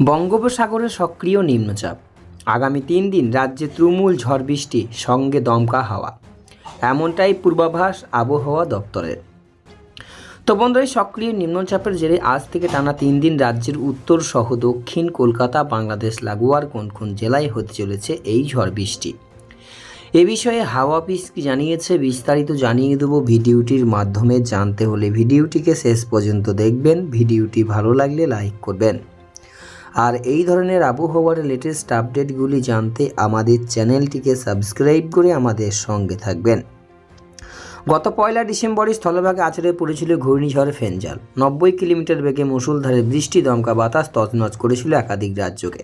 বঙ্গোপসাগরে সক্রিয় নিম্নচাপ। আগামী তিন দিন রাজ্যে তুমুল ঝড় বৃষ্টি, সঙ্গে দমকা হাওয়া। এমনটাই পূর্বাভাস আবহাওয়া দপ্তরের। তো বন্ধুরা সক্রিয় নিম্নচাপের জেরে আজ থেকে টানা তিন দিন রাজ্যের উত্তর সহ দক্ষিণ কলকাতা, বাংলাদেশ লাগোয়ার কোন কোন জেলায় হতে চলেছে এই ঝড় বৃষ্টি। এ বিষয়ে হাওয়া অফিস কি জানিয়েছে বিস্তারিত জানিয়ে দেবো ভিডিওটির মাধ্যমে। জানতে হলে ভিডিওটিকে শেষ পর্যন্ত দেখবেন। ভিডিওটি ভালো লাগলে লাইক করবেন। আর এই ধরনের আবহাওয়ার লেটেস্ট আপডেটগুলি জানতে আমাদের চ্যানেলটিকে সাবস্ক্রাইব করে আমাদের সঙ্গে থাকবেন। গত পয়লা ডিসেম্বরে স্থলভাগে আছড়ে পড়েছিল ঘূর্ণিঝড় ফেঞ্জাল নব্বই কিলোমিটার বেগে মুসুলধারে বৃষ্টি, দমকা বাতাস তছনছ করেছিল একাধিক রাজ্যকে।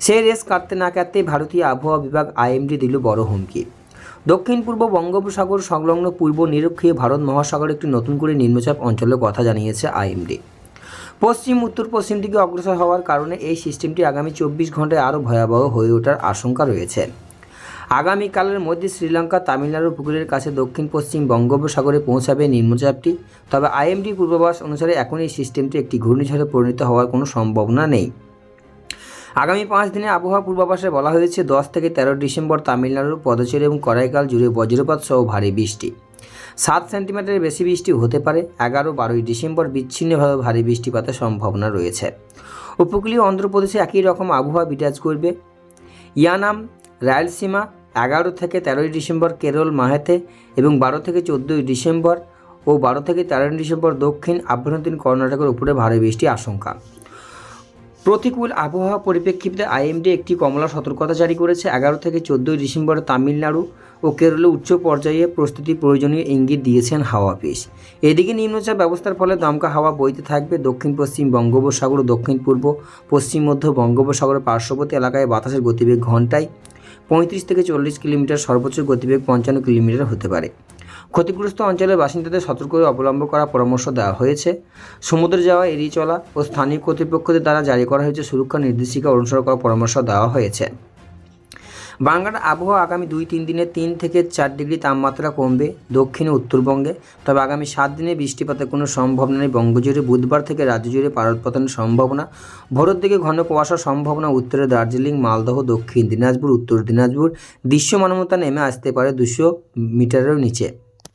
সেই রেস কাটতে না কাটতে ভারতীয় আবহাওয়া বিভাগ আইএমডি দিল বড় হুমকি। দক্ষিণ পূর্ব বঙ্গোপসাগর সংলগ্ন পূর্ব নিরক্ষীয় ভারত মহাসাগরে একটি নতুন করে নিম্নচাপ অঞ্চলের কথা জানিয়েছে আইএমডি। পশ্চিম, উত্তর, পশ্চিম দিকে অগ্রসর হওয়ার কারণে এই সিস্টেমটি আগামী চব্বিশ ঘন্টায় আরও ভয়াবহ হয়ে ওঠার আশঙ্কা রয়েছে। আগামীকালের মধ্যে শ্রীলঙ্কা, তামিলনাড়ু উপকূলের কাছে দক্ষিণ পশ্চিম বঙ্গোপসাগরে পৌঁছাবে নিম্নচাপটি, তবে আইএমডি পূর্বাভাস অনুসারে এখন এই সিস্টেমটি একটি ঘূর্ণিঝড়ে পরিণত হওয়ার কোনো সম্ভাবনা নেই। আগামী পাঁচ দিনে আবহাওয়া পূর্বাভাসে বলা হয়েছে, দশ থেকে তেরো ডিসেম্বর তামিলনাড়ুর পদচেরি এবং করাইকাল জুড়ে বজ্রপাত সহ ভারী বৃষ্টি। সাত সেন্টিমিটারের বেশি বৃষ্টি হতে পারে। এগারো, বারোই ডিসেম্বর বিচ্ছিন্নভাবে ভারী বৃষ্টিপাতের সম্ভাবনা রয়েছে। উপকূলীয় অন্ধ্রপ্রদেশে একই রকম আবহাওয়া বিরাজ করবে। ইয়ানাম, রায়লসীমা, এগারো থেকে তেরোই ডিসেম্বর কেরল মাহেতে এবং বারো থেকে চোদ্দোই ডিসেম্বর ও বারো থেকে তেরোই ডিসেম্বর দক্ষিণ আভ্যন্তরীণ কর্ণাটকের উপরে ভারী বৃষ্টি আশঙ্কা। প্রতিকূল আবহাওয়া পরিপ্রেক্ষিতে আইএমডি একটি কমলা সতর্কতা জারি করেছে। এগারো থেকে চোদ্দোই ডিসেম্বর তামিলনাড়ু ও কেরলে উচ্চ পর্যায়ে প্রস্তুতি প্রয়োজনীয় ইঙ্গিত দিয়েছেন হাওয়া অফিস। এদিকে নিম্নচাপ ব্যবস্থার ফলে দমকা হাওয়া বইতে থাকবে দক্ষিণ, পশ্চিম বঙ্গোপসাগর ও দক্ষিণ পূর্ব, পশ্চিম, মধ্য বঙ্গোপসাগরের পার্শ্ববর্তী এলাকায় বাতাসের গতিবেগ ঘন্টায় পঁয়ত্রিশ থেকে চল্লিশ কিলোমিটার, সর্বোচ্চ গতিবেগ পঞ্চান্ন কিলোমিটার হতে পারে। ক্ষতিগ্রস্ত অঞ্চলের বাসিন্দাদের সতর্ক অবলম্বন করার পরামর্শ দেওয়া হয়েছে। সমুদ্রে যাওয়া, এড়িয়ে চলা ও স্থানীয় কর্তৃপক্ষদের দ্বারা জারি করা হয়েছে সুরক্ষা নির্দেশিকা অনুসরণ করার পরামর্শ দেওয়া হয়েছে। বাংলার আবহাওয়া আগামী দুই, তিন দিনে তিন থেকে চার ডিগ্রি তাপমাত্রা কমবে দক্ষিণে উত্তরবঙ্গে। তবে আগামী সাত দিনে বৃষ্টিপাতের কোনো সম্ভাবনা নেই। বঙ্গজুড়ে বুধবার থেকে রাজ্য জুড়ে পারদপতনের সম্ভাবনা। ভোরের দিকে ঘন কুয়াশার সম্ভাবনা উত্তরে দার্জিলিং, মালদহ, দক্ষিণ দিনাজপুর, উত্তর দিনাজপুর। দৃশ্যমানতা নেমে আসতে পারে দুশো মিটারের নিচে।